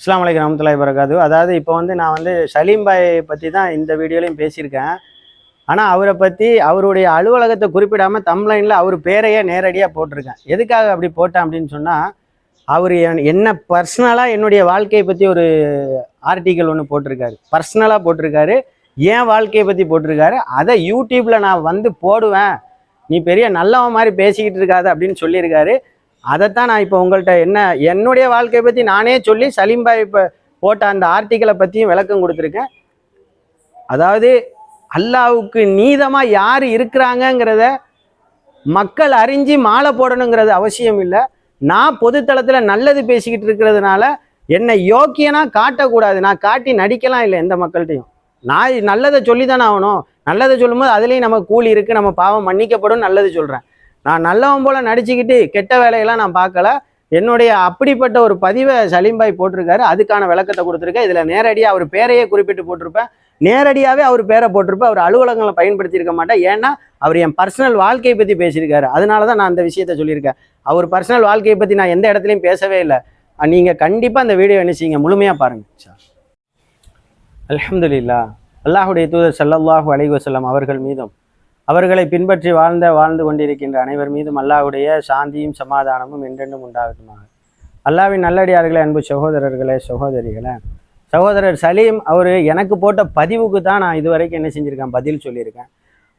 இஸ்லாம் அலைக்கு ரஹமத்துல்லாஹி வரகாது அதாவது இப்போ வந்து நான் வந்து சலீம் பாய் பற்றி தான் இந்த வீடியோலையும் பேசியிருக்கேன். ஆனால் அவரை பற்றி அவருடைய அலுவலகத்தை குறிப்பிடாமல் தம்லைனில் அவர் பேரையே நேரடியாக போட்டிருக்கேன். எதுக்காக அப்படி போட்டேன் அப்படின்னு சொன்னால் அவர் என்- என்ன பர்சனலாக என்னுடைய வாழ்க்கையை பற்றி ஒரு ஆர்டிக்கல் ஒன்று போட்டிருக்காரு. பர்சனலாக போட்டிருக்காரு. என் வாழ்க்கையை பற்றி போட்டிருக்காரு. அதை யூடியூப்பில் நான் வந்து போடுவேன். நீ பெரிய நல்லவன் மாதிரி பேசிக்கிட்டு இருக்காத அப்படின்னு சொல்லியிருக்காரு. அதைத்தான் நான் இப்போ உங்கள்கிட்ட என்ன என்னுடைய வாழ்க்கையை பற்றி நானே சொல்லி சலீம்பாய் இப்போ போட்ட அந்த ஆர்டிக்கலை பற்றியும் விளக்கம் கொடுத்துருக்கேன். அதாவது அல்லாவுக்கு நீதமாக யார் இருக்கிறாங்கங்கிறத மக்கள் அறிஞ்சு மாலை போடணுங்கிறது அவசியம் இல்லை. நான் பொதுத்தளத்தில் நல்லது பேசிக்கிட்டு இருக்கிறதுனால என்னை யோக்கியனா காட்டக்கூடாது. நான் காட்டி நடிக்கலாம் இல்லை எந்த மக்கள்கிட்டையும். நான் நல்லதை சொல்லி தானே ஆகணும். நல்லதை சொல்லும்போது அதுலேயும் நம்ம கூலி இருக்குது நம்ம பாவம் மன்னிக்கப்படும் நல்லது சொல்கிறேன் நான் நல்லவன் போல் நடிச்சுக்கிட்டு கெட்ட வேலையெல்லாம் நான் பார்க்கல. என்னுடைய அப்படிப்பட்ட ஒரு பதிவை சலீம்பாய் போட்டிருக்காரு. அதுக்கான விளக்கத்தை கொடுத்துருக்கேன். இதில் நேரடியாக அவர் பேரையே குறிப்பிட்டு போட்டிருப்பேன். நேரடியாகவே அவர் பேரை போட்டிருப்பேன். அவர் அலுவலகங்களை பயன்படுத்தியிருக்க மாட்டேன். ஏன்னா அவர் என் பர்சனல் வாழ்க்கையை பற்றி பேசியிருக்காரு. அதனால தான் நான் அந்த விஷயத்த சொல்லியிருக்கேன். அவர் பர்சனல் வாழ்க்கையை பற்றி நான் எந்த இடத்துலையும் பேசவே இல்லை. நீங்கள் கண்டிப்பாக அந்த வீடியோ என்ன செய்யுங்க முழுமையாக பாருங்கள் சார் அலமதுல்லா அல்லாஹுடைய தூதர் சல்லாஹூ அலைஹி அவர்கள் மீதும் அவர்களை பின்பற்றி வாழ்ந்த வாழ்ந்து கொண்டிருக்கின்ற அனைவர் மீதும் அல்லாஹ்வுடைய சாந்தியும் சமாதானமும் என்றென்றும் உண்டாகட்டுமாக அல்லாவின் நல்லடியார்களே அன்பு சகோதரர்களே சகோதரிகளே. சகோதரர் சலீம் அவர் எனக்கு போட்ட பதிவுக்கு தான் நான் இதுவரைக்கும் என்ன செஞ்சுருக்கேன் பதில் சொல்லியிருக்கேன்.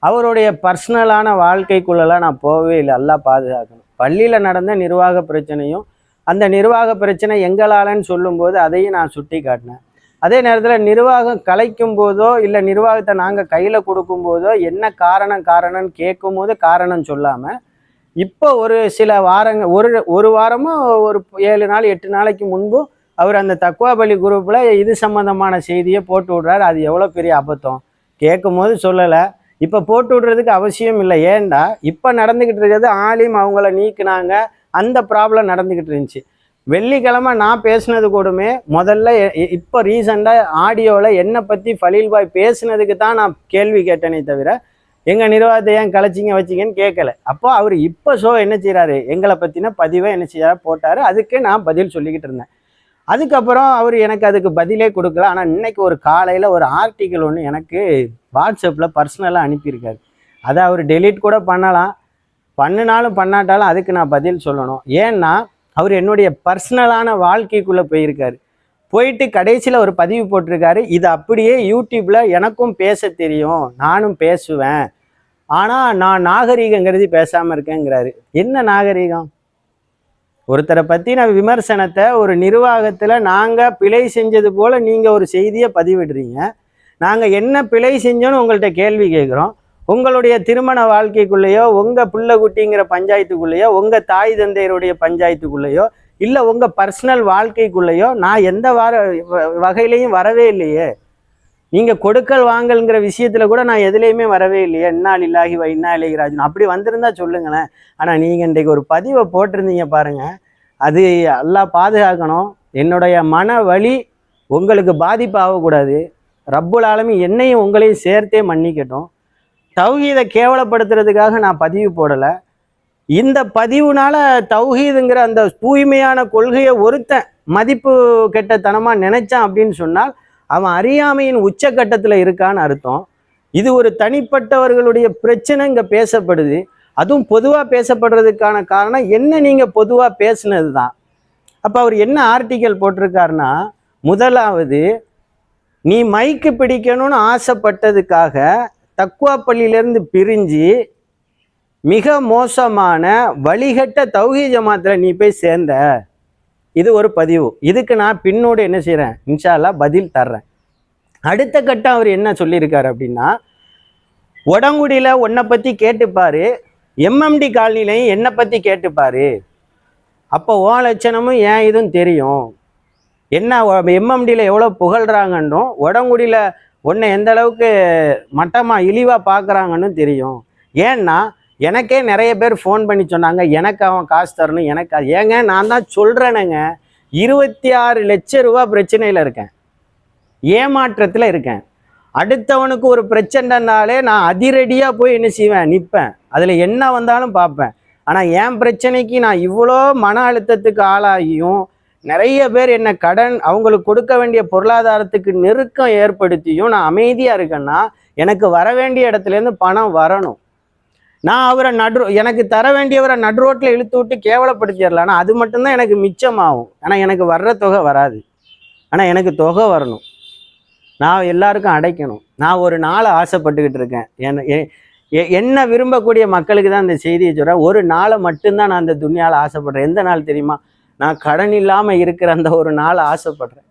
அவருடைய பர்சனலான வாழ்க்கைக்குள்ளெல்லாம் நான் போகவே இல்லை அல்லாஹ் பாதுகாக்கணும். பள்ளியில் நடந்த நிர்வாக பிரச்சனையும் அந்த நிர்வாக பிரச்சனை எங்களாலன்னு சொல்லும்போது அதையும் நான் சுட்டி காட்டினேன் அதே நேரத்தில் நிர்வாகம் கலைக்கும் போதோ இல்லை நிர்வாகத்தை நாங்கள் கையில் கொடுக்கும் போதோ என்ன காரணம் காரணம்னு கேட்கும்போது காரணம் சொல்லாமல் இப்போ ஒரு சில வாரங்கள் ஒரு ஒரு வாரமும் ஒரு ஏழு நாள் எட்டு நாளைக்கு முன்பும் அவர் அந்த தக்குவா குரூப்பில் இது சம்மந்தமான செய்தியை போட்டு விட்றாரு. அது எவ்வளோ பெரிய அபத்தம்? கேட்கும் போது சொல்லலை. இப்போ போட்டு விடுறதுக்கு அவசியம் இல்லை. ஏண்டா இப்போ நடந்துக்கிட்டு இருக்கிறது ஆலிம் அவங்கள நீக்குனாங்க. அந்த ப்ராப்ளம் நடந்துக்கிட்டு இருந்துச்சு. வெள்ளிக்கிழமை நான் பேசினது கூடமே முதல்ல இப்போ ரீசெண்டாக ஆடியோவில் என்னை பற்றி ஃபலீல் பாய் பேசுனதுக்கு தான் நான் கேள்வி கேட்டேனே தவிர எங்கள் நிர்வாகத்தை ஏன் கலைச்சிங்க வச்சிங்கன்னு கேட்கல அப்போ அவர் இப்போ ஷோ என்ன செய்கிறாரு எங்களை பற்றின பதிவை என்ன செய்யறாரு போட்டார். அதுக்கு நான் பதில் சொல்லிக்கிட்டு இருந்தேன். அதுக்கப்புறம் அவர் எனக்கு அதுக்கு பதிலே கொடுக்கல. ஆனால் இன்னைக்கு ஒரு காலையில் ஒரு ஆர்டிக்கல் ஒன்று எனக்கு வாட்ஸ்அப்பில் பர்சனலாக அனுப்பியிருக்காரு. அதை அவர் டெலீட் கூட பண்ணலாம். பண்ணினாலும் பண்ணாட்டாலும் அதுக்கு நான் பதில் சொல்லணும். ஏன்னா அவர் என்னுடைய பர்சனலான வாழ்க்கைக்குள்ளே போயிருக்காரு. போயிட்டு கடைசியில் ஒரு பதிவு போட்டிருக்காரு. இது அப்படியே யூடியூப்பில் எனக்கும் பேச தெரியும். நானும் பேசுவேன். ஆனால் நான் நாகரீகங்கிறது பேசாமல் இருக்கேங்கிறாரு. என்ன நாகரீகம்? ஒருத்தரை பற்றின விமர்சனத்தை ஒரு நிர்வாகத்தில் நாங்கள் பிழை செஞ்சது போல் நீங்கள் ஒரு செய்தியை பதிவிடுறீங்க. நாங்கள் என்ன பிழை செஞ்சோன்னு உங்கள்கிட்ட கேள்வி கேட்குறோம் உங்களுடைய திருமண வாழ்க்கைக்குள்ளேயோ உங்கள் புள்ள குட்டிங்கிற பஞ்சாயத்துக்குள்ளேயோ உங்கள் தாய் தந்தையருடைய பஞ்சாயத்துக்குள்ளேயோ இல்லை உங்கள் பர்சனல் வாழ்க்கைக்குள்ளேயோ நான் எந்த வார வ- வகையிலையும் வரவே இல்லையே. நீங்கள் கொடுக்கல் வாங்கல்ங்கிற விஷயத்தில் கூட நான் எதுலேயுமே வரவே இல்லையே. இன்னால் இல்லாகி வ இன்னா இலைஹி அப்படி வந்திருந்தா சொல்லுங்களேன். ஆனால் நீங்கள் இன்றைக்கு ஒரு பதிவை போட்டிருந்தீங்க பாருங்கள் அது எல்லாம் பாதுகாக்கணும். என்னுடைய மன வலி உங்களுக்கு பாதிப்பு ஆகக்கூடாது. ரப்புல் ஆலமி என்னையும் உங்களையும் சேர்த்தே மன்னிக்கட்டும். தௌஹீதை கேவலப்படுத்துறதுக்காக நான் பதிவு போடலை. இந்த பதிவுனால தௌஹீதுங்கிற அந்த தூய்மையான கொள்கையை ஒருத்தன் மதிப்பு கெட்டத்தனமாக நினைச்சான் அப்படின்னு சொன்னால் அவன் அறியாமையின் உச்சக்கட்டத்தில் இருக்கான்னு அர்த்தம். இது ஒரு தனிப்பட்டவர்களுடைய பிரச்சனை இங்கே பேசப்படுது. அதுவும் பொதுவாக பேசப்படுறதுக்கான காரணம் என்ன நீங்கள் பொதுவாக பேசுனது தான் அப்போ அவர் என்ன ஆர்டிக்கல் போட்டிருக்காருன்னா முதலாவது நீ மைக்கு பிடிக்கணும்னு ஆசைப்பட்டதுக்காக தக்குவா பள்ளியிலேருந்து பிரிஞ்சு மிக மோசமான வழிகட்ட தௌஹீ ஜமாத்தில் நீ போய் சேர்ந்த. இது ஒரு பதிவு. இதுக்கு நான் பின்னோடு என்ன செய்கிறேன் இன்ஷால்லா பதில் தர்றேன். அடுத்த கட்டம் அவர் என்ன சொல்லியிருக்காரு அப்படின்னா உடங்குடியில் உன்னை பற்றி கேட்டுப்பார். எம்எம்டி காலனிலையும் என்னை பற்றி கேட்டுப்பார். அப்போ ஓ லட்சணமும் ஏன் இதுவும் தெரியும்? என்ன எம்எம்டியில் எவ்வளோ புகழ்கிறாங்கன்னும் உடங்குடியில் உன்னை எந்த அளவுக்கு மட்டமாக இழிவாக பார்க்குறாங்கன்னு தெரியும். ஏன்னா எனக்கே நிறைய பேர் ஃபோன் பண்ணி சொன்னாங்க எனக்கு அவன் காசு தரணும் எனக்கு ஏங்க நான் தான் சொல்கிறேனுங்க இருபத்தி ஆறு லட்ச ரூபா பிரச்சனையில் இருக்கேன். ஏமாற்றத்தில் இருக்கேன். அடுத்தவனுக்கு ஒரு பிரச்சனைனாலே நான் அதிரடியாக போய் என்ன செய்வேன்? நிற்பேன் அதில் என்ன வந்தாலும் பார்ப்பேன். ஆனால் என் பிரச்சனைக்கு நான் இவ்வளோ மன அழுத்தத்துக்கு ஆளாகியும் நிறைய பேர் என்ன கடன் அவங்களுக்கு கொடுக்க வேண்டிய பொருளாதாரத்துக்கு நெருக்கம் ஏற்படுத்தியும் நான் அமைதியாக இருக்கேன்னா எனக்கு வர வேண்டிய இடத்துலேருந்து பணம் வரணும். நான் அவரை நடு எனக்கு தர வேண்டியவரை நடு ரோட்டில் இழுத்து விட்டு கேவலப்படுத்திடலாம். அது மட்டும்தான் எனக்கு மிச்சமாகும். ஆனால் எனக்கு வர்ற தொகை வராது. ஆனால் எனக்கு தொகை வரணும். நான் எல்லாருக்கும் அடைக்கணும். நான் ஒரு நாளை ஆசைப்பட்டுக்கிட்டு இருக்கேன். என்ன என்ன விரும்பக்கூடிய மக்களுக்கு தான் இந்த செய்தியை சொல்கிறேன் ஒரு நாளை மட்டும்தான் நான் அந்த துணியால் ஆசைப்படுறேன். எந்த நாள் தெரியுமா? நான் கடன் இல்லாமல் இருக்கிற அந்த ஒரு நாள் ஆசைப்படுறேன்.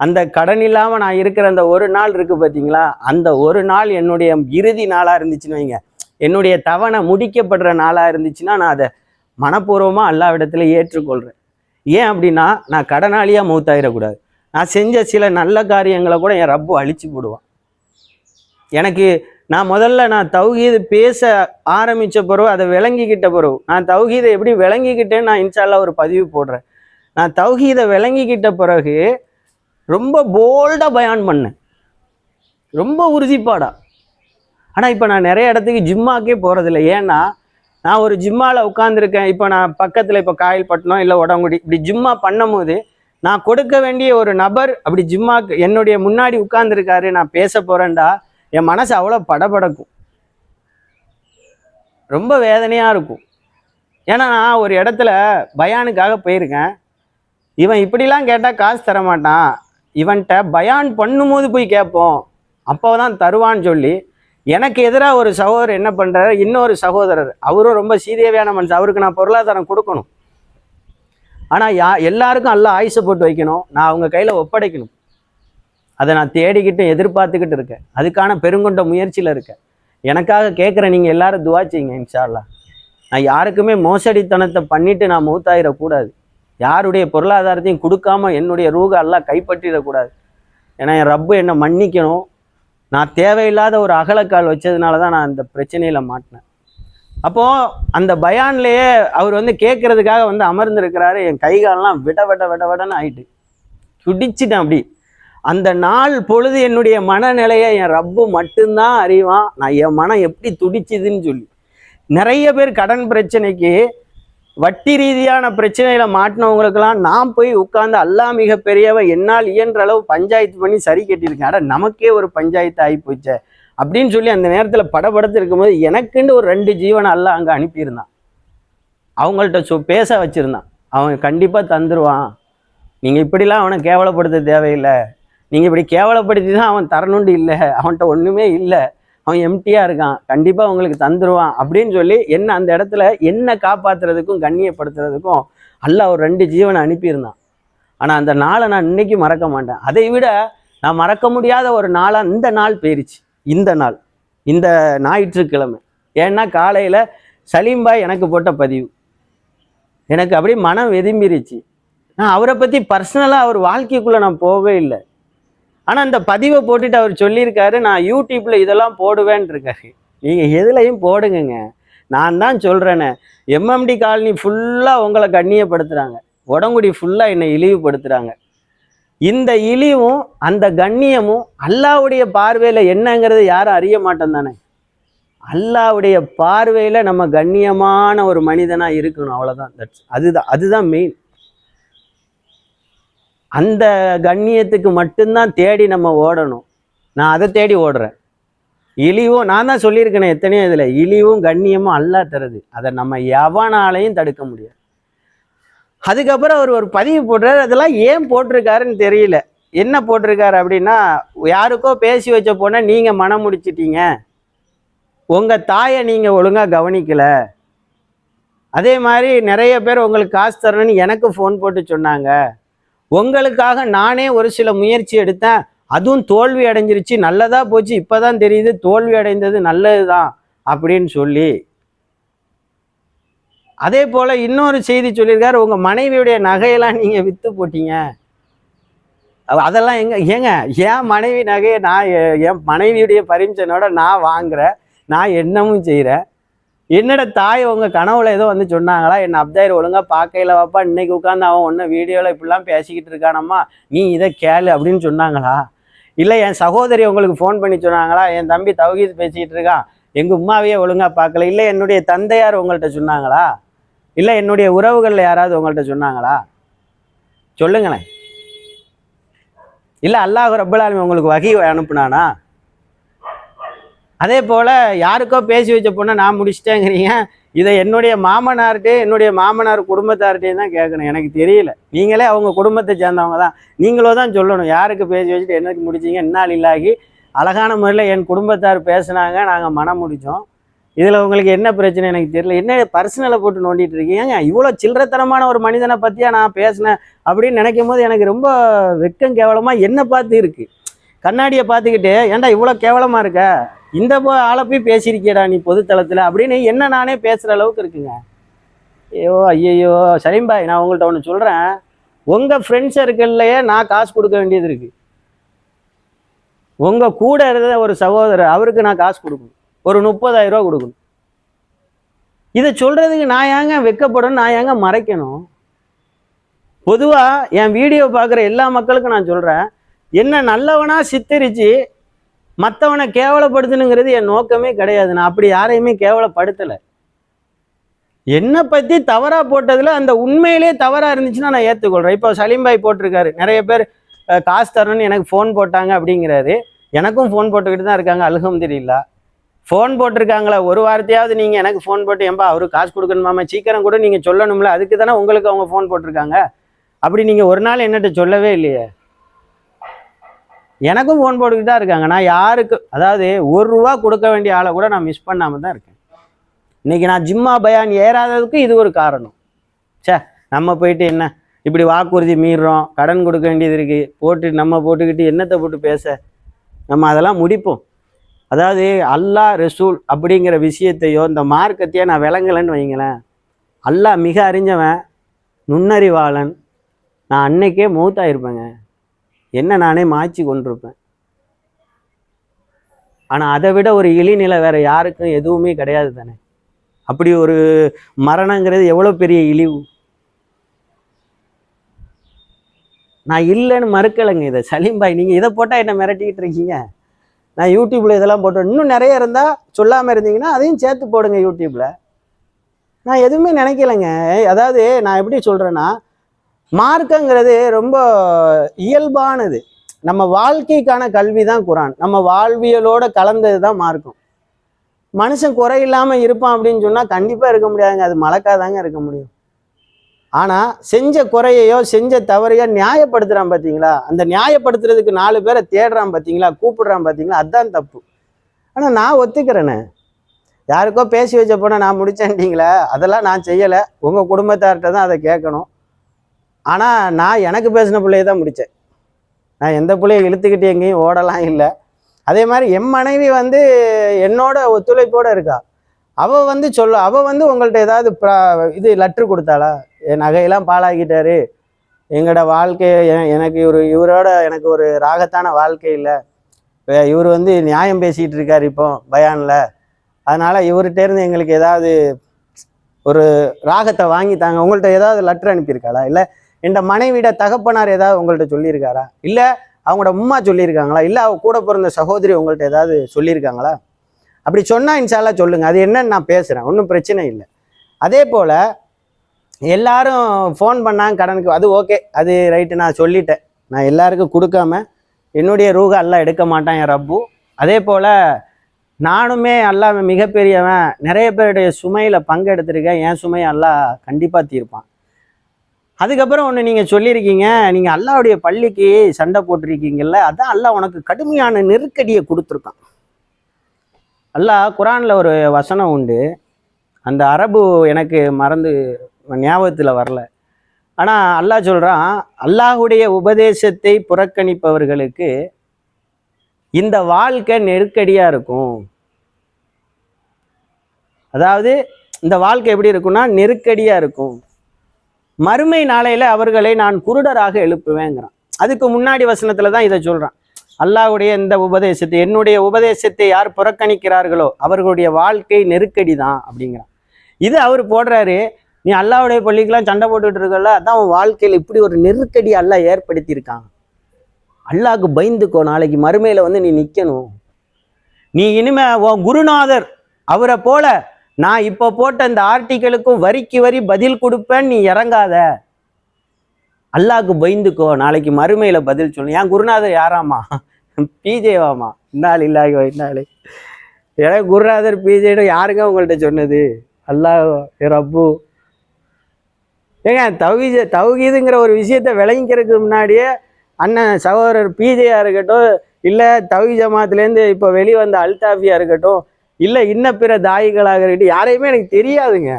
அந்த கடன் இல்லாமல் நான் இருக்கிற அந்த ஒரு நாள் இருக்குது பார்த்தீங்களா அந்த ஒரு நாள் என்னுடைய இறுதி நாளாக இருந்துச்சுன்னு வைங்க. என்னுடைய தவணை முடிக்கப்படுற நாளாக இருந்துச்சுன்னா நான் அதை மனப்பூர்வமாக அல்லாவிடத்துல ஏற்றுக்கொள்கிறேன் ஏன் அப்படின்னா நான் கடனாளியாக மூத்தாயிடக்கூடாது நான் செஞ்ச சில நல்ல காரியங்களை கூட என் ரப்பு அழிச்சு போடுவான். எனக்கு நான் முதல்ல நான் தௌஹீது பேச ஆரம்பித்த பிறகு அதை விளங்கிக்கிட்ட பிறகு நான் தௌஹீதை எப்படி விளங்கிக்கிட்டேன்னு நான் இன்ஷால்லா ஒரு பதிவு போடுறேன். நான் தௌஹீதை விளங்கிக்கிட்ட பிறகு ரொம்ப போல்டாக பயான் பண்ணேன். ரொம்ப உறுதிப்பாடா. ஆனால் இப்போ நான் நிறைய இடத்துக்கு ஜிம்மாக்கே போகிறதில்ல ஏன்னா நான் ஒரு ஜிம்மாவில் உட்காந்துருக்கேன் இப்போ நான் பக்கத்தில் இப்போ காயல்பட்டினம் இல்லை உடங்குடி இப்படி ஜிம்மா பண்ணும்போது நான் கொடுக்க வேண்டிய ஒரு நபர் அப்படி ஜிம்மாக்கு என்னுடைய முன்னாடி உட்காந்துருக்காரு நான் பேச போகிறேன்டா என் மனசு அவ்வளோ படபடக்கும். ரொம்ப வேதனையாக இருக்கும். ஏன்னா நான் ஒரு இடத்துல பயானுக்காக போயிருக்கேன். இவன் இப்படிலாம் கேட்டால் காசு தர மாட்டான். இவன்கிட்ட பயான் பண்ணும்போது போய் கேட்போம். அப்போ தான் தருவான்னு சொல்லி எனக்கு எதிராக ஒரு சகோதரர் என்ன பண்ணுறாரு இன்னொரு சகோதரர். அவரும் ரொம்ப சீதேவியான மனுஷன். அவருக்கு நான் பொருளாதாரம் கொடுக்கணும். ஆனால் யா எல்லாருக்கும் எல்லாம் ஆயுசை போட்டு வைக்கணும். நான் அவங்க கையில் ஒப்படைக்கணும். அதை நான் தேடிக்கிட்டு எதிர்பார்த்துக்கிட்டு இருக்கேன். அதுக்கான பெருங்கொண்ட முயற்சியில் இருக்கேன். எனக்காக கேட்குற நீங்கள் எல்லாரும் துவாச்சிங்க இன்ஷால்லா நான் யாருக்குமே மோசடித்தனத்தை பண்ணிட்டு நான் மூத்தாயிடக்கூடாது யாருடைய பொருளாதாரத்தையும் கொடுக்காம என்னுடைய ரூக எல்லாம் கைப்பற்றிடக்கூடாது. ஏன்னா என் ரப்பு என்னை மன்னிக்கணும். நான் தேவையில்லாத ஒரு அகலக்கால் வச்சதுனால தான் நான் அந்த பிரச்சனையில் மாட்டினேன். அப்போது அந்த பயான்லேயே அவர் வந்து கேட்கறதுக்காக வந்து அமர்ந்திருக்கிறாரு. என் கை காலெல்லாம் விட விட விட விடன்னு ஆயிட்டு. துடிச்சிட்டேன் அப்படி அந்த நாள் பொழுது என்னுடைய மனநிலையை என் ரப்பு மட்டும்தான் அறிவான். நான் என் மனம் எப்படி துடிச்சுதுன்னு சொல்லி. நிறைய பேர் கடன் பிரச்சனைக்கு வட்டி ரீதியான பிரச்சனையில மாட்டினவங்களுக்கெல்லாம் நான் போய் உட்கார்ந்து அல்லா மிக பெரியவன் என்னால் இயன்ற அளவு பஞ்சாயத்து பண்ணி சரி கட்டியிருக்கேன். அட நமக்கே ஒரு பஞ்சாயத்து ஆகி போச்சே. அப்படின்னு சொல்லி அந்த நேரத்தில் படபடத்து இருக்கும்போது எனக்குன்னு ஒரு ரெண்டு ஜீவனை அல்ல அங்கே அனுப்பியிருந்தான். அவங்கள்ட்ட சொ பேச வச்சுருந்தான். அவன் கண்டிப்பாக தந்துடுவான் நீங்கள் இப்படிலாம் அவனை கேவலப்படுத்த தேவையில்லை. நீங்கள் இப்படி கேவலப்படுத்தி தான் அவன் தரணுண்டு இல்லை. அவன்கிட்ட ஒன்றுமே இல்லை. அவன் எம்டியாக இருக்கான். கண்டிப்பாக உங்களுக்கு தந்துடுவான் அப்படின்னு சொல்லி என்ன அந்த இடத்துல என்ன காப்பாற்றுறதுக்கும் கண்ணியப்படுத்துறதுக்கும் அல்ல ஒரு ரெண்டு ஜீவனை அனுப்பியிருந்தான். ஆனால் அந்த நாளை நான் இன்னைக்கு மறக்க மாட்டேன். அதை விட நான் மறக்க முடியாத ஒரு நாளாக இந்த நாள் போயிருச்சு. இந்த நாள். இந்த ஞாயிற்றுக்கிழமை. ஏன்னா காலையில் சலீம்பாய் எனக்கு போட்ட பதிவு. எனக்கு அப்படியே மனம் வெதும்பிருச்சு. நான் அவரை பற்றி பர்சனலாக அவர் வாழ்க்கைக்குள்ளே நான் போகவே இல்லை. ஆனால் அந்த பதிவை போட்டுட்டு அவர் சொல்லியிருக்காரு நான் யூடியூப்பில் இதெல்லாம் போடுவேன்னு இருக்காரு நீங்கள் எதுலையும் போடுங்கங்க. நான் தான் சொல்கிறேனே எம்எம்டி காலனி ஃபுல்லாக உங்களை கண்ணியப்படுத்துகிறாங்க உடங்குடி ஃபுல்லாக என்னை இழிவுபடுத்துகிறாங்க இந்த இழிவும் அந்த கண்ணியமும் அல்லாவுடைய பார்வையில் என்னங்கிறது யாரும் அறிய மாட்டோம் தானே. அல்லாவுடைய பார்வையில் நம்ம கண்ணியமான ஒரு மனிதனாக இருக்கணும் அவ்வளோதான் தட்ஸ் அதுதான் அதுதான் மெயின் அந்த கண்ணியத்துக்கு மட்டும்தான் தேடி நம்ம ஓடணும். நான் அதை தேடி ஓடுறேன். இழிவும் நான் தான் சொல்லியிருக்கேன் எத்தனையோ இதில் இழிவும் கண்ணியமும் அல்லா தருது. அதை நம்ம எவனாலையும் தடுக்க முடியாது. அதுக்கப்புறம் அவர் ஒரு பதிவு போடுறாரு. அதெல்லாம் ஏன் போட்டிருக்காருன்னு தெரியல. என்ன போட்டிருக்காரு அப்படின்னா யாருக்கோ பேசி வச்ச போனால் நீங்கள் மனம் முடிச்சிட்டீங்க. உங்கள் தாயை நீங்கள் ஒழுங்காக கவனிக்கலை. அதே மாதிரி நிறைய பேர் உங்களுக்கு காசு தரணும்னு எனக்கு ஃபோன் போட்டு சொன்னாங்க. உங்களுக்காக நானே ஒரு சில முயற்சி எடுத்தேன். அதுவும் தோல்வி அடைஞ்சிருச்சு. நல்லதா போச்சு. இப்போதான் தெரியுது தோல்வி அடைந்தது நல்லதுதான் அப்படின்னு சொல்லி. அதே போல இன்னொரு செய்தி சொல்லியிருக்காரு. உங்க மனைவியுடைய நகையெல்லாம் நீங்க வித்து போட்டீங்க. அதெல்லாம் எங்க ஏங்க என் மனைவி நகையை நான் எ- என் மனைவியுடைய பரிமிஷனோட நான் வாங்குறேன். நான் என்னமும் செய்கிறேன் என்னோட தாய் உங்க கனவுல ஏதோ வந்து சொன்னாங்களா? என்ன அப்தாயிர் ஒழுங்கா பார்க்கையில வாப்பா இன்னைக்கு உட்காந்து அவன் ஒன்றும் வீடியோவில் இப்படிலாம் பேசிக்கிட்டு இருக்கானம்மா நீ இதை கேளு அப்படின்னு சொன்னாங்களா? இல்லை என் சகோதரி உங்களுக்கு ஃபோன் பண்ணி சொன்னாங்களா? என் தம்பி தவகீத் பேசிக்கிட்டு இருக்கான் எங்கள் உமாவையே ஒழுங்கா பார்க்கல. இல்லை என்னுடைய தந்தையார் உங்கள்கிட்ட சொன்னாங்களா? இல்லை என்னுடைய உறவுகளில் யாராவது உங்கள்கிட்ட சொன்னாங்களா? சொல்லுங்களேன். இல்லை அல்லாஹ் ரப்பலாலுமே உங்களுக்கு வகை அனுப்புனானா? அதே போல் யாருக்கோ பேசி வச்ச பொண்ணை நான் முடிச்சிட்டேங்கிறீங்க. இதை என்னுடைய மாமனார்கிட்டே என்னுடைய மாமனார் குடும்பத்தார்கிட்டையும் தான் கேட்கணும். எனக்கு தெரியல. நீங்களே அவங்க குடும்பத்தை சேர்ந்தவங்க தான். நீங்களோ தான் சொல்லணும். யாருக்கு பேசி வச்சுட்டு எனக்கு முடிச்சீங்க? என்னால் இல்லாகி அழகான முறையில் என் குடும்பத்தார் பேசுனாங்க. நாங்கள் மனம் முடித்தோம் இதில் உங்களுக்கு என்ன பிரச்சனை எனக்கு தெரியல. என்ன பர்சனலை போட்டு நோண்டிட்டு இருக்கீங்க? இவ்வளோ சில்லறத்தனமான ஒரு மனிதனை பற்றியா நான் பேசினேன் அப்படின்னு நினைக்கும் போது எனக்கு ரொம்ப வெக்கம் கேவலமாக என்ன பார்த்து இருக்கு. கண்ணாடியை பார்த்துக்கிட்டு ஏன்டா இவ்வளோ கேவலமாக இருக்க? இந்த போ ஆளை போய் பேசியிருக்கியடா நீ பொதுத்தளத்தில் அப்படின்னு என்ன நானே பேசுகிற அளவுக்கு இருக்குங்க. ஐயோ ஐயையோ சலீம்பாய் நான் உங்கள்கிட்ட ஒன்று சொல்கிறேன் உங்கள் ஃப்ரெண்ட்ஸ் சர்க்கிள்லையே நான் காசு கொடுக்க வேண்டியது இருக்குது உங்கள் கூட இருந்த ஒரு சகோதரர் அவருக்கு நான் காசு கொடுக்கணும். ஒரு முப்பதாயிரம் ரூபா கொடுக்கணும். இதை சொல்கிறதுக்கு நான் ஏங்க வெக்கப்படணும்? நான் ஏங்க மறைக்கணும்? பொதுவாக என் வீடியோ பார்க்குற எல்லா மக்களுக்கும் நான் சொல்கிறேன் என்ன நல்லவனாக சித்தரித்து மற்றவனை கேவலப்படுத்தணுங்கிறது என் நோக்கமே கிடையாது. நான் அப்படி யாரையுமே கேவலப்படுத்தலை. என்னை பற்றி தவறாக போட்டதில் அந்த உண்மையிலே தவறாக இருந்துச்சுன்னா நான் ஏற்றுக்கொள்கிறேன் இப்போ சலீம்பாய் போட்டிருக்காரு. நிறைய பேர் காசு தரணும்னு எனக்கு ஃபோன் போட்டாங்க அப்படிங்கிறாரு. எனக்கும் ஃபோன் போட்டுக்கிட்டு தான் இருக்காங்க அல்ஹம்துலில்லா. ஃபோன் போட்டிருக்காங்களா ஒரு வார்த்தையாவது நீங்கள் எனக்கு ஃபோன் போட்டு ஏன்பா அவரு காசு கொடுக்கணுமாமா சீக்கிரம் கூட நீங்கள் சொல்லணும்ல அதுக்கு தானே உங்களுக்கு அவங்க ஃபோன் போட்டிருக்காங்க? அப்படி நீங்கள் ஒரு நாள் என்னட்ட சொல்லவே இல்லையே. எனக்கும் ஃபோன் போட்டுக்கிட்டு தான் இருக்காங்க. நான் யாருக்கு அதாவது ஒரு ரூபா கொடுக்க வேண்டிய ஆளை கூட நான் மிஸ் பண்ணாமல் தான் இருக்கேன். இன்னைக்கு நான் ஜிம்மா பயான் ஏறாததுக்கு இது ஒரு காரணம். ச்சே நம்ம போயிட்டு என்ன? இப்படி வாக்குறுதி மீறுறோம் கடன் கொடுக்க வேண்டியது இருக்குது போட்டு நம்ம போட்டுக்கிட்டு என்னத்தை போட்டு பேச? நம்ம அதெல்லாம் முடிப்போம். அதாவது அல்லா ரசூல் அப்படிங்கிற விஷயத்தையோ இந்த மார்க்கத்தையோ நான் விளங்கலைன்னு வைங்களேன். அல்லாஹ் மிக அறிஞ்சவன் நுண்ணறிவாளன். நான் அன்னைக்கே மூத்தாயிருப்பேங்க. என்ன நானே மாய்ச்சி கொண்டிருப்பேன். ஆனால் அதை விட ஒரு இழிநிலை வேற யாருக்கும் எதுவுமே கிடையாது தானே. அப்படி ஒரு மரணங்கிறது எவ்வளோ பெரிய இழிவு. நான் இல்லைன்னு மறுக்கலைங்க இதை. சலீம்பாய் நீங்கள் இதை போட்டால் என்ன மிரட்டிக்கிட்டு இருக்கீங்க? நான் யூடியூப்பில் இதெல்லாம் போட்டு இன்னும் நிறைய இருந்தால் சொல்லாமல் இருந்தீங்கன்னா அதையும் சேர்த்து போடுங்க யூடியூப்பில் நான் எதுவுமே நினைக்கலைங்க. அதாவது நான் எப்படி சொல்கிறேன்னா மார்க்கங்கிறது ரொம்ப இயல்பானது. நம்ம வாழ்க்கைக்கான கல்வி தான் குரான். நம்ம வாழ்வியலோட கலந்தது தான் மார்க்கம். மனுஷன் குறையில்லாமல் இருப்பான் அப்படின்னு சொன்னால் கண்டிப்பாக இருக்க முடியாதுங்க. அது மலக்காதாங்க இருக்க முடியும். ஆனால் செஞ்ச குறையையோ செஞ்ச தவறையோ நியாயப்படுத்துகிறான் பார்த்தீங்களா அந்த நியாயப்படுத்துறதுக்கு நாலு பேரை தேடுறான் பார்த்தீங்களா கூப்பிடுறான் பார்த்தீங்களா அதுதான் தப்பு. ஆனால் நான் ஒத்துக்கிறேனே. யாருக்கோ பேசி வச்ச போனால் நான் முடிச்சேன்ட்டீங்களா அதெல்லாம் நான் செய்யலை. உங்கள் குடும்பத்தார்கிட்ட தான் அதை கேட்கணும். ஆனால் நான் எனக்கு பேசின பிள்ளைய தான் முடித்தேன் நான் எந்த பிள்ளையை இழுத்துக்கிட்டு எங்கேயும் ஓடலாம் இல்லை. அதே மாதிரி என் மனைவி வந்து என்னோட ஒத்துழைப்போடு இருக்கா. அவள் வந்து சொல்ல அவள் வந்து உங்கள்கிட்ட ஏதாவது ப்ரா- இது லெட்ரு கொடுத்தாளா? என் நகையெல்லாம் பாழாக்கிட்டாரு. எங்களோட வாழ்க்கை எ- எனக்கு இவர் இவரோட எனக்கு ஒரு ராகத்தான வாழ்க்கை இல்லை. இவர் வந்து நியாயம் பேசிகிட்டு இருக்கார் இப்போ பயானில். அதனால் இவர்கிட்டேருந்து எங்களுக்கு ஏதாவது ஒரு ராகத்தை வாங்கி தாங்க உங்கள்கிட்ட ஏதாவது லெட்ரு அனுப்பியிருக்காளா? இல்லை என் மனைவிட தகப்பனார் ஏதாவது உங்கள்கிட்ட சொல்லியிருக்காரா? இல்லை அவங்களோட உம்மா சொல்லியிருக்காங்களா? இல்லை அவ கூட பிறந்த சகோதரி உங்கள்கிட்ட ஏதாவது சொல்லியிருக்காங்களா? அப்படி சொன்னால் இன்ஷால்லா சொல்லுங்கள் அது என்னன்னு நான் பேசுகிறேன் ஒன்றும் பிரச்சனை இல்லை. அதே போல் எல்லாரும் ஃபோன் பண்ணாங்க கடனுக்கு. அது ஓகே அது ரைட்டு நான் சொல்லிட்டேன். நான் எல்லாருக்கும் கொடுக்காம என்னுடைய ரூக எல்லாம் எடுக்க மாட்டான் என் ரப்பு. அதே போல் நானுமே அல்லாஹ் மிகப்பெரியவன். நிறைய பேருடைய சுமையில் பங்கெடுத்திருக்கேன். என் சுமையை அல்லாஹ் கண்டிப்பாக தீர்ப்பான். அதுக்கப்புறம் ஒன்று நீங்கள் சொல்லியிருக்கீங்க நீங்கள் அல்லாவுடைய பள்ளிக்கு சண்டை போட்டிருக்கீங்கல்ல அதான் அல்லாஹ் உனக்கு கடுமையான நெருக்கடியை கொடுத்துருக்கான். அல்லாஹ் குரானில் ஒரு வசனம் உண்டு. அந்த அரபு எனக்கு மறந்து ஞாபகத்தில் வரல. ஆனால் அல்லாஹ் சொல்கிறான் அல்லாஹுடைய உபதேசத்தை புறக்கணிப்பவர்களுக்கு இந்த வாழ்க்கை நெருக்கடியாக இருக்கும். அதாவது இந்த வாழ்க்கை எப்படி இருக்கும்னா நெருக்கடியாக இருக்கும். மறுமை நாளையில் அவர்களை நான் குருடராக எழுப்புவேங்கிறான். அதுக்கு முன்னாடி வசனத்தில் தான் இதை சொல்கிறான் அல்லாஹுடைய இந்த உபதேசத்தை என்னுடைய உபதேசத்தை யார் புறக்கணிக்கிறார்களோ அவர்களுடைய வாழ்க்கை நெருக்கடி தான் அப்படிங்கிறான். இது அவர் போடுறாரு நீ அல்லாவுடைய பள்ளிக்கெல்லாம் சண்டை போட்டுட்டு இருக்கல அதான் அவன் வாழ்க்கையில் இப்படி ஒரு நெருக்கடி அல்லாஹ் ஏற்படுத்தியிருக்கான். அல்லாஹ்க்கு பயந்துக்கோ நாளைக்கு மறுமையில் வந்து நீ நிற்கணும் நீ இனிமே உன் குருநாதர் அவரை போல நான் இப்போ போட்ட இந்த ஆர்டிக்கலுக்கும் வரிக்கு வரி பதில் கொடுப்பேன் நீ இறங்காத. அல்லாஹ்க்கு பயந்துக்கோ நாளைக்கு மறுமையில பதில் சொல்லு என் குருநாதர் யாராமா பிஜேவாமா இந்நாள் இல்லாஹி இன்னாலே எனக்கு குருநாதர் பிஜேன்னு யாருங்க உங்கள்கிட்ட சொன்னது? அல்லாஹ் ரப்பு. ஏங்க தௌகீத தௌகீதுங்கிற ஒரு விஷயத்த விளங்கிக்கிறதுக்கு முன்னாடியே அண்ணன் சகோதரர் பிஜேயா இருக்கட்டும் இல்லை தவி ஜமாத்துலேருந்து இப்போ வெளிவந்த அல்தாஃபியா இருக்கட்டும் இல்லை இன்ன பிற தாயிகளாக இருக்கட்டும் யாரையுமே எனக்கு தெரியாதுங்க.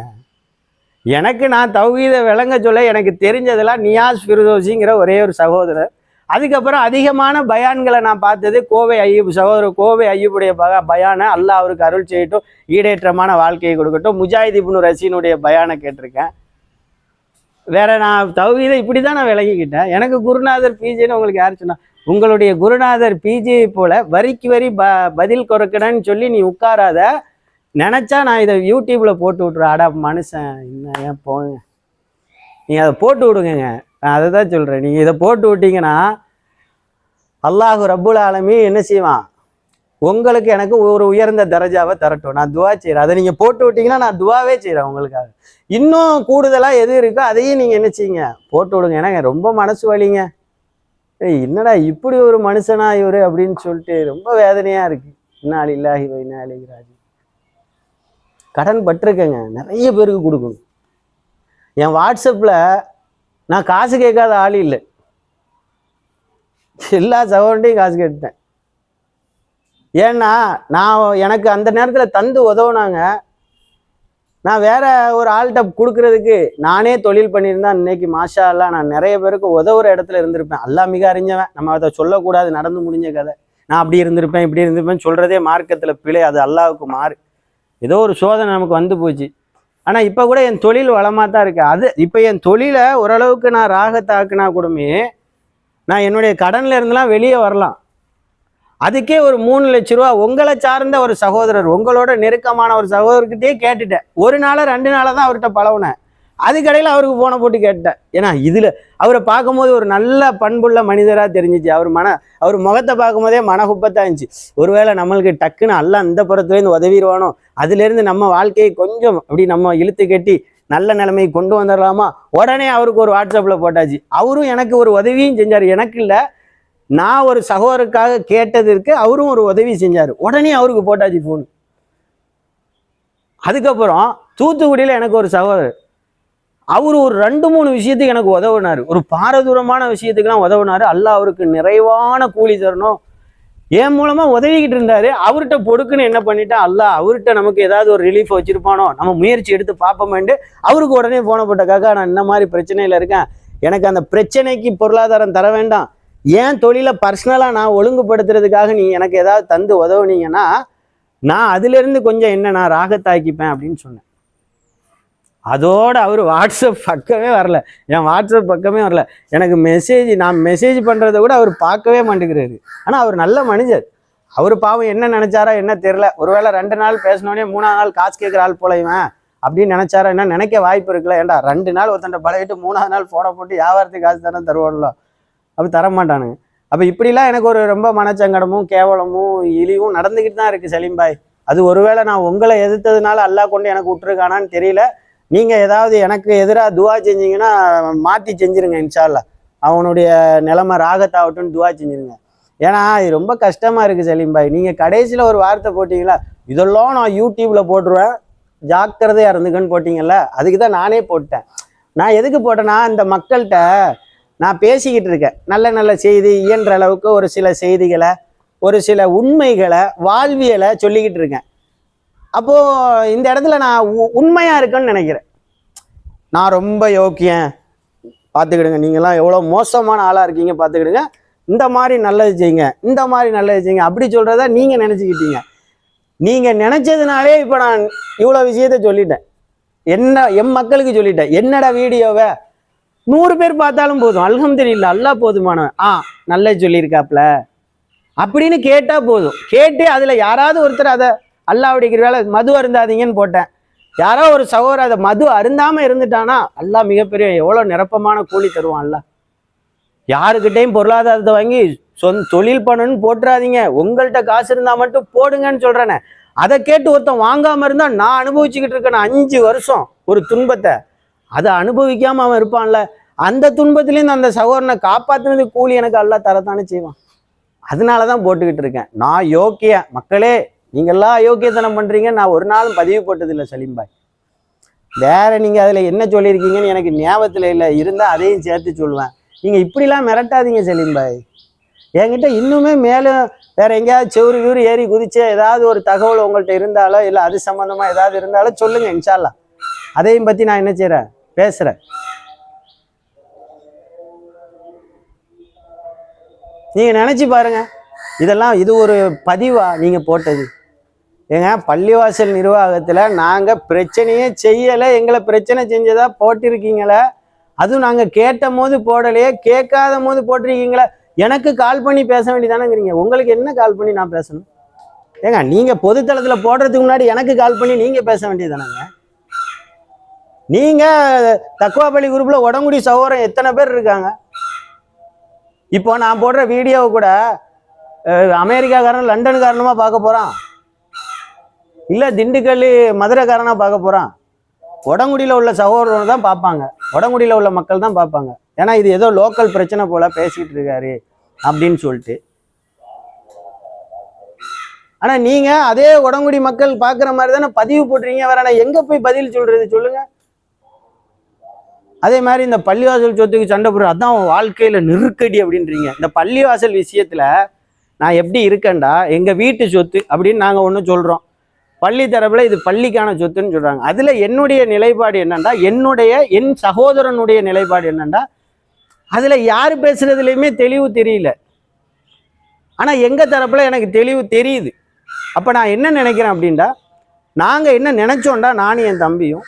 எனக்கு நான் தௌஹீதை விளங்க சொல்ல எனக்கு தெரிஞ்சதெல்லாம் நியாஸ் ஃபிரதோசிங்கிற ஒரே ஒரு சகோதரர். அதுக்கப்புறம் அதிகமான பயான்களை நான் பார்த்தது கோவை ஐயூப் சகோதரர் கோவை ஐயூப்புடைய பக பயானை அல்லாஹ் அவருக்கு அருள் செய்யட்டும் ஈடேற்றமான வாழ்க்கையை கொடுக்கட்டும் முஜாஹித் ரசீனுடைய பயானை கேட்டிருக்கேன். வேற நான் தௌகீதை இப்படி தான் நான் விளங்கிக்கிட்டேன். எனக்கு குருநாதர் பிஜேன்னு உங்களுக்கு யார் சொன்னா உங்களுடைய குருநாதர் பிஜே போல வரிக்கு வரி ப பதில் குறைக்கணும்னு சொல்லி நீ உட்காராத. நினச்சா நான் இதை யூடியூப்பில் போட்டு விட்ருவேன் அடா மனுஷன் என்ன ஏன் போங்க நீங்கள் அதை போட்டு விடுங்கங்க. நான் அதை தான் சொல்கிறேன் நீங்கள் இதை போட்டு விட்டீங்கன்னா அல்லாஹு ரப்புல் ஆலமி என்ன செய்வான்? உங்களுக்கு எனக்கு ஒரு உயர்ந்த தரஜாவை தரட்டும். நான் துவா செய்கிறேன் அதை நீங்கள் போட்டு விட்டீங்கன்னா நான் துவாவே செய்கிறேன் உங்களுக்காக. இன்னும் கூடுதலாக எது இருக்கோ அதையும் நீங்கள் என்ன செய்யுங்க? போட்டு விடுங்க. ஏன்னா ரொம்ப மனசு வலிங்க. என்னடா இப்படி ஒரு மனுஷனா இவரு அப்படின்னு சொல்லிட்டு ரொம்ப வேதனையாக இருக்குது இன்னால் இல்லாஹி இன்னாலி ராஜி கடன் பட்டிருக்கேங்க. நிறைய பேருக்கு கொடுக்கணும். என் வாட்ஸ்அப்பில் நான் காசு கேட்காத ஆள் இல்லை. எல்லா சகோண்டையும் காசு கேட்டேன் ஏன்னா நான் எனக்கு அந்த நேரத்தில் தந்து உதவுனாங்க. நான் வேற ஒரு ஆள்கிட்ட கொடுக்கறதுக்கு நானே தொழில் பண்ணியிருந்தா இன்னைக்கு மாஷா அல்லா நான் நிறைய பேருக்கு உதவுற இடத்துல இருந்திருப்பேன். அல்லா மிக அறிஞ்சவன். நம்ம அதை சொல்லக்கூடாது நடந்து முடிஞ்ச கதை. நான் அப்படி இருந்திருப்பேன் இப்படி இருந்திருப்பேன் சொல்றதே மார்க்கத்தில் பிழை. அது அல்லாவுக்கு மாறு. ஏதோ ஒரு சோதனை நமக்கு வந்து போச்சு. ஆனால் இப்போ கூட என் தொழில் வளமாக தான் இருக்கு. அது இப்போ என் தொழிலை ஓரளவுக்கு நான் ராகத்தாக்குனா கூடமே நான் என்னுடைய கடன்ல இருந்தெல்லாம் வெளியே வரலாம். அதுக்கே ஒரு மூணு லட்ச ரூபா உங்களை சார்ந்த ஒரு சகோதரர் உங்களோட நெருக்கமான ஒரு சகோதரர்கிட்டயே கேட்டுட்டேன். ஒரு நாளாக ரெண்டு நாளாக தான் அவர்கிட்ட பழகுனேன். அதுக்கடையில் அவருக்கு ஃபோனை போட்டு கேட்டேன் ஏன்னா இதில் அவரை பார்க்கும்போது ஒரு நல்ல பண்புள்ள மனிதராக தெரிஞ்சிச்சு. அவர் மன அவர் முகத்தை பார்க்கும்போதே மனகுப்பத்தான் இருந்துச்சு. ஒருவேளை நம்மளுக்கு டக்குன்னு அல்ல அந்த புறத்துலேருந்து உதவிடுவானோ அதுலேருந்து நம்ம வாழ்க்கையை கொஞ்சம் அப்படி நம்ம இழுத்து கட்டி நல்ல நிலைமை கொண்டு வந்துடலாமா? உடனே அவருக்கு ஒரு வாட்ஸ்அப்பில் போட்டாச்சு. அவரும் எனக்கு ஒரு உதவியும் செஞ்சார். எனக்கு இல்லை நான் ஒரு சகோதரருக்காக கேட்டதற்கு அவரும் ஒரு உதவி செஞ்சார். உடனே அவருக்கு போட்டாச்சு ஃபோன் அதுக்கப்புறம் தூத்துக்குடியில் எனக்கு ஒரு சகோதரர். அவர் ஒரு ரெண்டு மூணு விஷயத்துக்கு எனக்கு உதவினார். ஒரு பாரதூரமான விஷயத்துக்குலாம் உதவினார். அல்லாஹ் அவருக்கு நிறைவான கூலி தரணும். என் மூலமா உதவிக்கிட்டு இருந்தாரு. அவர்கிட்ட பொடுக்குன்னு என்ன பண்ணிட்டா அல்லாஹ் அவர்கிட்ட நமக்கு ஏதாவது ஒரு ரிலீஃப் வச்சிருப்பானோ நம்ம முயற்சி எடுத்து பார்ப்போமேண்டு அவருக்கு உடனே போன போட்டக்காக காக்கா நான் இந்த மாதிரி பிரச்சனையில இருக்கேன். எனக்கு அந்த பிரச்சனைக்கு பொருளாதாரம் தர வேண்டாம். ஏன் தொழிலை பர்சனலாக நான் ஒழுங்குபடுத்துறதுக்காக நீ எனக்கு ஏதாவது தந்து உதவுனீங்கன்னா நான் அதிலிருந்து கொஞ்சம் என்ன நான் ராகத்தாக்கிப்பேன் அப்படின்னு சொன்னேன். அதோட அவர் வாட்ஸ்அப் பக்கமே வரல. என் வாட்ஸ்அப் பக்கமே வரல. எனக்கு மெசேஜ் நான் மெசேஜ் பண்ணுறத கூட அவர் பார்க்கவே மாட்டேங்கிறாரு. ஆனால் அவர் நல்ல மனிதர். அவர் பாவம் என்ன நினைச்சாரா என்ன தெரில ஒருவேளை ரெண்டு நாள் பேசினோடனே மூணாவது நாள் காசு கேட்குற ஆள் போலையுவேன் அப்படின்னு நினைச்சாரா என்ன நினைக்க வாய்ப்பு இருக்குல்ல. ஏன்டா ரெண்டு நாள் ஒருத்தண்ட பழகிட்டு மூணாவது நாள் போட போட்டு வியாபாரத்துக்கு காசு தானே தருவோம்ல. அப்படி தர மாட்டானுங்க அப்போ இப்படிலாம் எனக்கு ஒரு ரொம்ப மனச்சங்கடமும் கேவலமும் இழிவும் நடந்துக்கிட்டு தான் இருக்குது சலீம்பாய். அது ஒருவேளை நான் உங்களை எதிர்த்ததுனால அல்லாஹ் கொண்டு எனக்கு விட்டுருக்கானான்னு தெரியல. நீங்கள் ஏதாவது எனக்கு எதிராக துவா செஞ்சீங்கன்னா மாற்றி செஞ்சுருங்க இன்ஷால்லா அவனுடைய நிலைமை ராகத்தாகட்டும்னு துவா செஞ்சுருங்க. ஏன்னா இது ரொம்ப கஷ்டமாக இருக்குது சலீம்பாய். நீங்கள் கடைசியில் ஒரு வார்த்தை போட்டிங்களா? இதெல்லாம் நான் யூடியூப்பில் போட்டுருவேன். ஜாக்கிரதையாக இருந்துக்கன்னு போட்டிங்கல்ல? அதுக்கு தான் நானே போட்டேன். நான் எதுக்கு போட்டேன்னா இந்த மக்கள்கிட்ட நான் பேசிக்கிட்டு இருக்கேன். நல்ல நல்ல செய்தி இயன்ற அளவுக்கு ஒரு சில செய்திகளை ஒரு சில உண்மைகளை வாழ்வியலை சொல்லிக்கிட்டு இருக்கேன். அப்போ இந்த இடத்துல நான் உ- உண்மையா இருக்கேன்னு நினைக்கிறேன். நான் ரொம்ப யோக்கியன். பார்த்துக்கிடுங்க. நீங்களாம் எவ்வளோ மோசமான ஆளாக இருக்கீங்க பார்த்துக்கிடுங்க. இந்த மாதிரி நல்லது செய்யுங்க. இந்த மாதிரி நல்லது செய்யுங்க. அப்படி சொல்கிறத நீங்கள் நினச்சிக்கிட்டீங்க. நீங்கள் நினச்சதுனாலே இப்போ நான் இவ்வளோ விஷயத்த சொல்லிட்டேன். என்ன என் மக்களுக்கு சொல்லிட்டேன். என்னடா வீடியோவை நூறு பேர் பார்த்தாலும் போதும். அல்ஹம்துலில்லா அல்லா போதுமானவன். ஆ நல்லா சொல்லியிருக்காப்ல. அப்படின்னு கேட்டால் போதும். கேட்டு அதில் யாராவது ஒருத்தர் அதை அல்லாவுடைய வேலை மது அருந்தாதீங்கன்னு போட்டேன். யாரோ ஒரு சகோதரர் அதை மது அருந்தாமல் இருந்துட்டானா அல்லா மிகப்பெரிய எவ்வளோ நிரப்பமான கூலி தருவான் அல்ல யாருக்கிட்டையும் பொருளாதாரத்தை வாங்கி சொந்த தொழில் பண்ணணும்னு போட்டுறாதீங்க. உங்கள்கிட்ட காசு இருந்தால் மட்டும் போடுங்கன்னு சொல்கிறேனே அதை கேட்டு ஒருத்தன் வாங்காமல் இருந்தால் நான் அனுபவிச்சுக்கிட்டு இருக்கேன். அஞ்சு வருஷம் ஒரு துன்பத்தை. அதை அனுபவிக்காம அவன் இருப்பான்ல. அந்த துன்பத்திலேருந்து அந்த சகோதரனை காப்பாத்துனது கூலி எனக்கு அல்லாஹ் தரத்தானே செய்வான். அதனால தான் போட்டுக்கிட்டு இருக்கேன். நான் யோக்கிய. மக்களே நீங்கள்லாம் அயோக்கியத்தனம் பண்றீங்க. நான் ஒரு நாளும் பதிவு போட்டதில்லை சலீம்பாய். வேற நீங்க அதுல என்ன சொல்லியிருக்கீங்கன்னு எனக்கு ஞாபகத்துல இல்லை. இருந்தால் அதையும் சேர்த்து சொல்லுவேன் நீங்க இப்படிலாம் மிரட்டாதீங்க சலீம்பாய். என்கிட்ட இன்னுமே மேலும் வேற எங்கேயாவது செவுரு கிவுரு ஏறி குதிச்சு ஏதாவது ஒரு தகவல் உங்கள்கிட்ட இருந்தாலோ இல்லை அது சம்மந்தமாக ஏதாவது இருந்தாலோ சொல்லுங்க இன்ஷால்லா அதையும் பற்றி நான் என்ன செய்கிறேன் பேசுகிறேன் நீங்க நினைச்சு பாருங்க. இதெல்லாம் இது ஒரு பதிவா நீங்க போட்டது. ஏங்க பள்ளிவாசல் நிர்வாகத்துல நாங்க பிரச்சனையே செய்யலை எங்களை பிரச்சனை செஞ்சதா போட்டிருக்கீங்களே. அதுவும் நாங்க கேட்ட போது போடலையே கேட்காத போது போட்டிருக்கீங்களே. எனக்கு கால் பண்ணி பேச வேண்டியதானங்கிறீங்க உங்களுக்கு என்ன கால் பண்ணி நான் பேசணும்? ஏங்க நீங்க பொதுத்தளத்துல போடுறதுக்கு முன்னாடி எனக்கு கால் பண்ணி நீங்க பேச வேண்டியதானங்க நீங்க தக்குவாப்பள்ளி குரூப்ல உடங்குடி சகோதரன் எத்தனை பேர் இருக்காங்க? இப்போ நான் போடுற வீடியோவை கூட அஹ், அமெரிக்காக்காரன் லண்டனுக்காரனுமா பார்க்க போறான்? இல்ல திண்டுக்கல் மதுரைக்காரனா பார்க்க போறான்? உடங்குடியில உள்ள சகோதரர் தான் பார்ப்பாங்க. உடங்குடியில உள்ள மக்கள் தான் பார்ப்பாங்க. ஏன்னா இது ஏதோ லோக்கல் பிரச்சனை போல பேசிட்டு இருக்காரு அப்படின்னு சொல்லிட்டு. ஆனா நீங்க அதே உடங்குடி மக்கள் பார்க்குற மாதிரி தானே பதிவு போடுறீங்க வேற நான் எங்க போய் பதில் சொல்றது சொல்லுங்க. அதே மாதிரி இந்த பள்ளிவாசல் சொத்துக்கு சண்டை போடுற அதான் அவன் வாழ்க்கையில் நெருக்கடி அப்படின்றீங்க. இந்த பள்ளிவாசல் விஷயத்தில் நான் எப்படி இருக்கேன்டா? எங்கள் வீட்டு சொத்து அப்படின்னு நாங்கள் ஒன்று சொல்கிறோம் பள்ளி தரப்பில் இது பள்ளிக்கான சொத்துன்னு சொல்கிறாங்க அதில் என்னுடைய நிலைப்பாடு என்னென்னா என்னுடைய என் சகோதரனுடைய நிலைப்பாடு என்னென்னா அதில் யார் பேசுகிறதுலையுமே தெளிவு தெரியல. ஆனால் எங்கள் தரப்பில் எனக்கு தெளிவு தெரியுது. அப்போ நான் என்ன நினைக்கிறேன் அப்படின்டா நாங்கள் என்ன நினச்சோண்டா நானும் என் தம்பியும்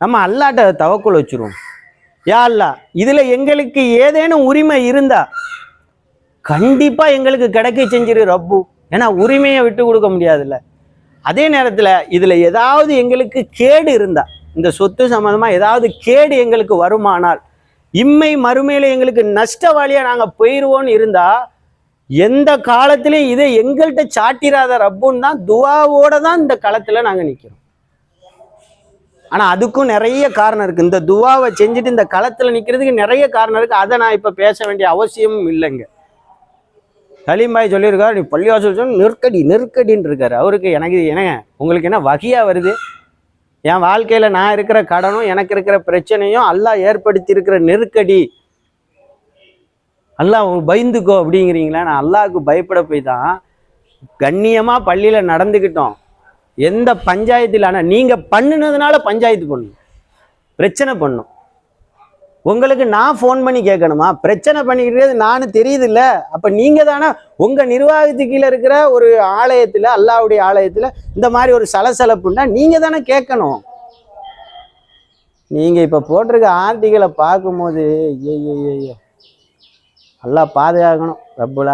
நம்ம அல்லாட்ட தவக்குள் வச்சுருவோம். யா அல்லா இதில் எங்களுக்கு ஏதேனும் உரிமை இருந்தா கண்டிப்பாக எங்களுக்கு கிடைக்க செஞ்சிரு ரப்பு. ஏன்னா உரிமையை விட்டு கொடுக்க முடியாதுல்ல. அதே நேரத்தில் இதில் ஏதாவது எங்களுக்கு கேடு இருந்தா இந்த சொத்து சம்மந்தமாக ஏதாவது கேடு எங்களுக்கு வருமானால் இம்மை மறுமையில் எங்களுக்கு நஷ்ட வழியாக நாங்கள் போயிடுவோம்னு இருந்தால் எந்த காலத்திலையும் இதை எங்கள்கிட்ட சாட்டிராத ரப்புன்னு தான் துவாவோட தான் இந்த காலத்தில் நாங்கள் நிற்கிறோம் ஆனால் அதுக்கும் நிறைய காரணம் இருக்கு. இந்த துவாவை செஞ்சுட்டு இந்த களத்தில் நிற்கிறதுக்கு நிறைய காரணம் இருக்கு. அதை நான் இப்போ பேச வேண்டிய அவசியமும் இல்லைங்க. சலீம்பாய் சொல்லியிருக்காரு நீ பள்ளிவாசல் சொன்ன நெருக்கடி நெருக்கடின்னு இருக்காரு. அவருக்கு எனக்கு என்னங்க உங்களுக்கு என்ன வகையாக வருது? என் வாழ்க்கையில் நான் இருக்கிற கடனும் எனக்கு இருக்கிற பிரச்சனையும் அல்லாஹ் ஏற்படுத்தி இருக்கிற நெருக்கடி அல்லாஹ் பயந்துக்கோ அப்படிங்கிறீங்களா. நான் அல்லாவுக்கு பயப்பட போய் தான் கண்ணியமாக பள்ளியில் நடந்துக்கிட்டோம். எந்த பஞ்சாயத்தில் ஆனால் நீங்கள் பண்ணுனதுனால பஞ்சாயத்து பண்ணும். பிரச்சனை பண்ணும். உங்களுக்கு நான் ஃபோன் பண்ணி கேட்கணுமா? பிரச்சனை பண்ணிக்கிறது நானும் தெரியுதுல்ல. அப்போ நீங்கள் தானே உங்கள் நிர்வாகத்துக்கு கீழே இருக்கிற ஒரு ஆலயத்தில் அல்லாவுடைய ஆலயத்தில் இந்த மாதிரி ஒரு சலசலப்புன்னா நீங்கள் தானே கேட்கணும். நீங்கள் இப்போ போட்டிருக்க ஆர்டிகளை பார்க்கும்போது ஐயோ ஐயோ அல்லாஹ் பாதுகாக்கணும் ரப்புல்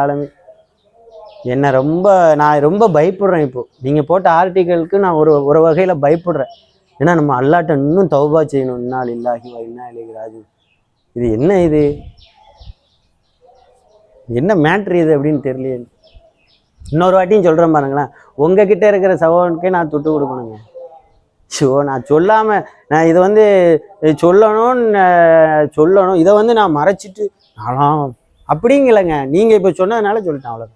என்ன ரொம்ப நான் ரொம்ப பயப்படுறேன் இப்போது நீங்கள் போட்ட ஆர்டிகளுக்கு நான் ஒரு ஒரு வகையில் பயப்படுறேன். ஏன்னா நம்ம அல்லாட்ட இன்னும் தௌபா செய்யணும். இன்னால் இல்லாஹி வா இன்னா இலைஹி இது என்ன இது? என்ன மேட்ரு இது அப்படின்னு தெரியலையே. இன்னொரு வாட்டியும் சொல்கிறேன் பாருங்களேன். உங்கள் கிட்டே இருக்கிற சகோனுக்கே நான் தொட்டு கொடுக்கணுங்க. ஸோ நான் சொல்லாமல் நான் இதை வந்து சொல்லணும்னு சொல்லணும். இதை வந்து நான் மறைச்சிட்டு நானும் அப்படிங்கலைங்க நீங்கள் இப்போ சொன்னதுனால சொல்லிட்டேன் அவ்வளோ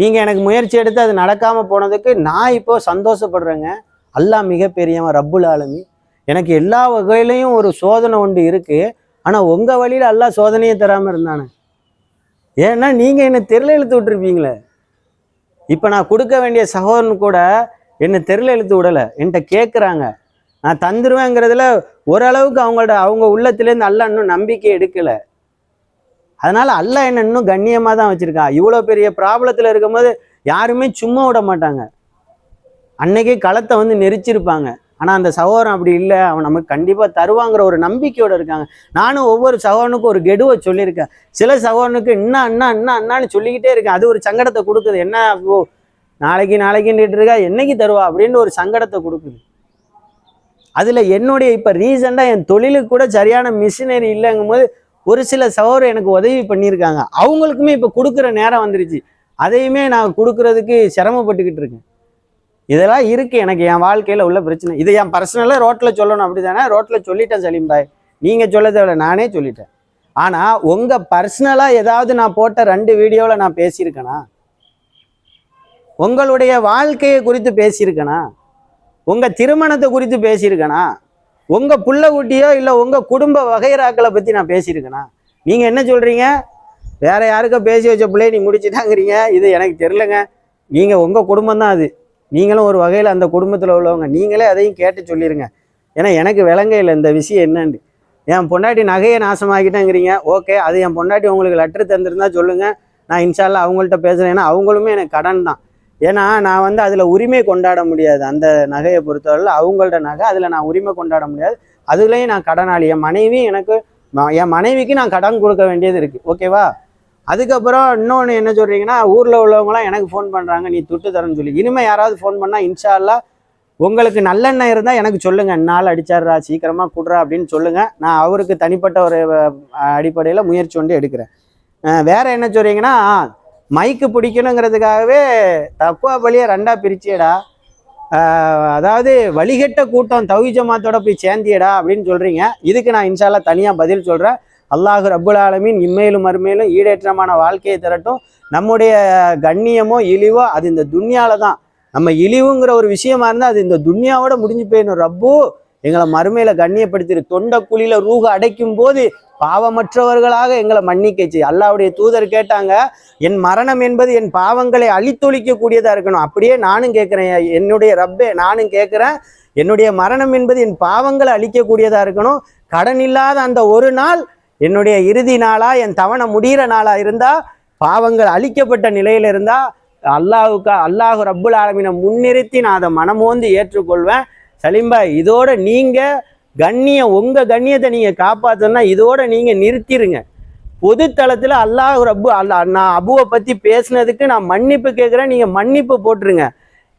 நீங்கள் எனக்கு முயற்சி எடுத்து அது நடக்காமல் போனதுக்கு நான் இப்போ சந்தோஷப்படுறேங்க. அல்லா மிகப்பெரியவன் ரப்புல் ஆலமி எனக்கு எல்லா வகையிலையும் ஒரு சோதனை ஒன்று இருக்குது ஆனால் உங்கள் வழியில் அல்லா சோதனையும் தராமல் இருந்தானே? ஏன்னா நீங்கள் என்னை தெருல இழுத்து விட்டுருப்பீங்களே. இப்போ நான் கொடுக்க வேண்டிய சகோதரன் கூட என்னை தெருல இழுத்து விடலை. என்கிட்ட கேட்குறாங்க நான் தந்துருவேங்கிறதுல ஓரளவுக்கு அவங்களோட அவங்க உள்ளத்துலேருந்து அல்ல இன்னும் நம்பிக்கை எடுக்கலை. அதனால அல்ல என்ன இன்னும் கண்ணியமாக தான் வச்சிருக்கான் இவ்வளோ பெரிய ப்ராப்ளத்தில் இருக்கும்போது யாருமே சும்மா விட மாட்டாங்க. அன்னைக்கே களத்தை வந்து நெரிச்சிருப்பாங்க. ஆனால் அந்த சகோதரன் அப்படி இல்லை. அவன் நமக்கு கண்டிப்பாக தருவாங்கிற ஒரு நம்பிக்கையோடு இருக்காங்க. நானும் ஒவ்வொரு சகோதரனுக்கும் ஒரு கெடுவை சொல்லியிருக்கேன். சில சகோதரனுக்கு இன்னும் அண்ணா அண்ணா அண்ணான்னு சொல்லிக்கிட்டே இருக்கேன். அது ஒரு சங்கடத்தை கொடுக்குது. என்ன ஓ நாளைக்கு நாளைக்குன்னுட்டு இருக்கா? என்னைக்கு தருவா? அப்படின்னு ஒரு சங்கடத்தை கொடுக்குது. அதில் என்னுடைய இப்போ ரீசெண்டாக என் தொழிலுக்கு கூட சரியான மிஷினரி இல்லைங்கும் போது ஒரு சில சகோதரர் எனக்கு உதவி பண்ணியிருக்காங்க. அவங்களுக்குமே இப்போ கொடுக்குற நேரம் வந்துருச்சு. அதையுமே நான் கொடுக்கறதுக்கு சிரமப்பட்டுக்கிட்டு இருக்கேன். இதெல்லாம் இருக்குது எனக்கு என் வாழ்க்கையில் உள்ள பிரச்சனை. இதை என் பர்சனலாக ரோட்டில் சொல்லணும் அப்படிதானே ரோட்டில் சொல்லிட்டேன் சலீம் பாய் நீங்கள் சொல்ல தேவையில்ல நானே சொல்லிட்டேன். ஆனால் உங்கள் பர்சனலாக ஏதாவது நான் போட்ட ரெண்டு வீடியோவில் நான் பேசியிருக்கேனா? உங்களுடைய வாழ்க்கையை குறித்து பேசியிருக்கேனா? உங்கள் திருமணத்தை குறித்து பேசியிருக்கேனா? உங்க புள்ள குட்டியோ இல்லை உங்க குடும்ப வகைராக்களை பத்தி நான் பேசியிருக்கேனா? நீங்க என்ன சொல்றீங்க? வேற யாருக்கோ பேசி வச்ச பிள்ளைய நீ முடிச்சுட்டாங்கிறீங்க. இது எனக்கு தெரிலங்க நீங்க உங்க குடும்பம் தான் அது. நீங்களும் ஒரு வகையில் அந்த குடும்பத்தில் உள்ளவங்க. நீங்களே அதையும் கேட்டு சொல்லிடுங்க ஏன்னா எனக்கு விளங்க இல்லை இந்த விஷயம் என்னன்னு. என் பொண்டாட்டி நகையை நாசமாக்கிட்டேங்கிறீங்க. ஓகே அது என் பொண்டாட்டி உங்களுக்கு லெட்டர் தந்திருந்தா சொல்லுங்க. நான் இன்ஷால்லா அவங்கள்ட்ட பேசுகிறேன் ஏன்னா அவங்களுமே எனக்கு கடன் தான். ஏன்னா நான் வந்து அதில் உரிமை கொண்டாட முடியாது. அந்த நகையை பொறுத்தவரையில் அவங்களோட நகை அதில் நான் உரிமை கொண்டாட முடியாது. அதுலேயும் நான் கடனாளி. என் மனைவி எனக்கு ம- என் மனைவிக்கு நான் கடன் கொடுக்க வேண்டியது இருக்குது ஓகேவா அதுக்கப்புறம் இன்னொன்று என்ன சொல்கிறீங்கன்னா ஊரில் உள்ளவங்களாம் எனக்கு ஃபோன் பண்ணுறாங்க நீ துட்டு தரேன்னு சொல்லி. இனிமேல் யாராவது ஃபோன் பண்ணால் இன்ஷால்லா உங்களுக்கு நல்லெண்ணெய் இருந்தால் எனக்கு சொல்லுங்கள் நாள் அடிச்சாடுறா சீக்கிரமாக கொடுறா அப்படின்னு சொல்லுங்கள் நான் அவருக்கு தனிப்பட்ட ஒரு அடிப்படையில் முயற்சி கொண்டு எடுக்கிறேன். வேறு என்ன சொல்கிறீங்கன்னா மைக்கு பிடிக்கணுங்கிறதுக்காகவே தக்குவா பலியை ரெண்டாக பிரிச்சியடா. அதாவது வழிகட்ட கூட்டம் தவி ஜமாத்தோட போய் சேர்ந்தியடா அப்படின்னு சொல்கிறீங்க இதுக்கு நான் இன்ஷால்லா தனியாக பதில் சொல்கிறேன் அல்லாஹ் ரபுல் ஆலமீன் இம்மையிலும் மறுமையிலும் ஈடேற்றமான வாழ்க்கையை திரட்டும். நம்முடைய கண்ணியமோ இழிவோ அது இந்த துன்யால தான். நம்ம இழிவுங்கிற ஒரு விஷயமா இருந்தால் அது இந்த துன்யாவோட முடிஞ்சு போயிடணும். ரப்பு எங்களை மறுமையில கண்ணியப்படுத்திரு. தொண்டை குழியில ரூக அடைக்கும் போது பாவமற்றவர்களாக எங்களை மன்னிக்கச்சு. அல்லாவுடைய தூதர் கேட்டாங்க என் மரணம் என்பது என் பாவங்களை அழித்தொழிக்கக்கூடியதாக இருக்கணும். அப்படியே நானும் கேட்குறேன் என்னுடைய ரப்பே நானும் கேட்குறேன் என்னுடைய மரணம் என்பது என் பாவங்களை அழிக்கக்கூடியதாக இருக்கணும். கடன் இல்லாத அந்த ஒரு நாள் என்னுடைய இறுதி நாளா என் தவணை முடிகிற நாளா இருந்தா பாவங்கள் அழிக்கப்பட்ட நிலையில இருந்தா அல்லாஹுக்கா அல்லாஹு ரப்புல் ஆலமீனை முன்னிறுத்தி நான் அதை மனமோந்து ஏற்றுக்கொள்வேன். சலீம்பா இதோட நீங்கள் கண்ணியம் உங்க கண்ணியத்தை நீங்க காப்பாத்தணும்னா இதோட நீங்க நிறுத்திடுங்க பொது தளத்துல அல்லாஹ் ரப்பு அல்லா நான் அபுவை பத்தி பேசுனதுக்கு நான் மன்னிப்பு கேட்குறேன் நீங்க மன்னிப்பு போட்டுருங்க.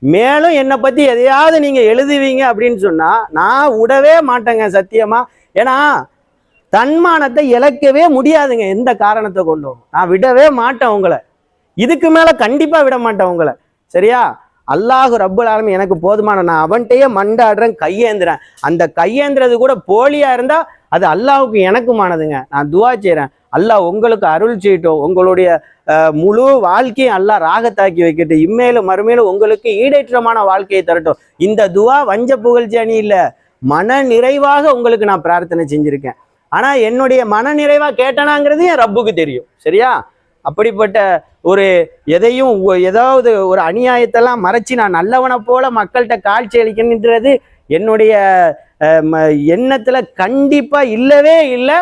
மேலும் என்னை பத்தி எதையாவது நீங்க எழுதுவீங்க அப்படின்னு சொன்னா நான் விடவே மாட்டேங்க சத்தியமா. ஏன்னா தன்மானத்தை இழக்கவே முடியாதுங்க எந்த காரணத்தை கொண்டும். நான் விடவே மாட்டேன் உங்களை. இதுக்கு மேல கண்டிப்பா விட மாட்டேன் உங்களை. சரியா? அல்லாஹு ரப்புல் எனக்கு போதுமான நான் அவன்கிட்டயே மண்டாடுறேன் கையேந்துறேன். அந்த கையேந்துறது கூட போலியா இருந்தா அது அல்லாஹுக்கு எனக்குமானதுங்க. நான் துவா செய்கிறேன் அல்லாஹ் உங்களுக்கு அருள் செய்யட்டும். உங்களுடைய முழு வாழ்க்கையும் அல்லாஹ் ராகத்தாக்கி வைக்கட்டும். இம்மேலும் மறுமையிலும் உங்களுக்கு ஈடேற்றமான வாழ்க்கையை தரட்டும். இந்த துவா வஞ்ச புகழ்ச்சி அணி இல்லை. மன நிறைவாக உங்களுக்கு நான் பிரார்த்தனை செஞ்சுருக்கேன். ஆனால் என்னுடைய மன நிறைவாக கேட்டனாங்கிறது என் ரப்புக்கு தெரியும். சரியா? அப்படிப்பட்ட ஒரு எதையும் ஏதாவது ஒரு அநியாயத்தெல்லாம் மறைச்சி நான் நல்லவனை போல மக்கள்கிட்ட காட்சி அளிக்கணுன்றது என்னுடைய ம- எண்ணத்துல கண்டிப்பா இல்லவே இல்லை.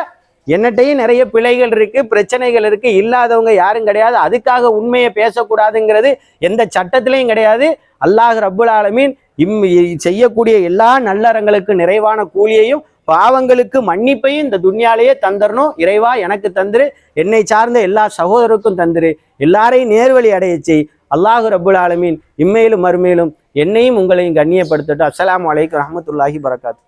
என்னட்டையும் நிறைய பிழைகள் இருக்கு பிரச்சனைகள் இருக்கு. இல்லாதவங்க யாரும் கிடையாது. அதுக்காக உண்மையை பேசக்கூடாதுங்கிறது எந்த சட்டத்திலையும் கிடையாது. அல்லாஹ் ரபுல் ஆலமீன் இம் செய்யக்கூடிய எல்லா நல்லறங்களுக்கு நிறைவான கூலியையும் பாவங்களுக்கு மன்னிப்பையும் இந்த துன்யாலேயே தந்துடணும் இறைவா எனக்கு தந்துரு. என்னை சார்ந்த எல்லா சகோதரருக்கும் தந்துரு. எல்லாரையும் நேர்வழி அடையச்சி செய். அல்லாஹு ரபுல் ஆலமீன். இம்மையிலும் மறுமையிலும் என்னையும் உங்களையும் கண்ணியப்படுத்தட்டும். அஸ்லாம் அலைக்கும் ரஹமத்துல்லாஹி பரகாத்து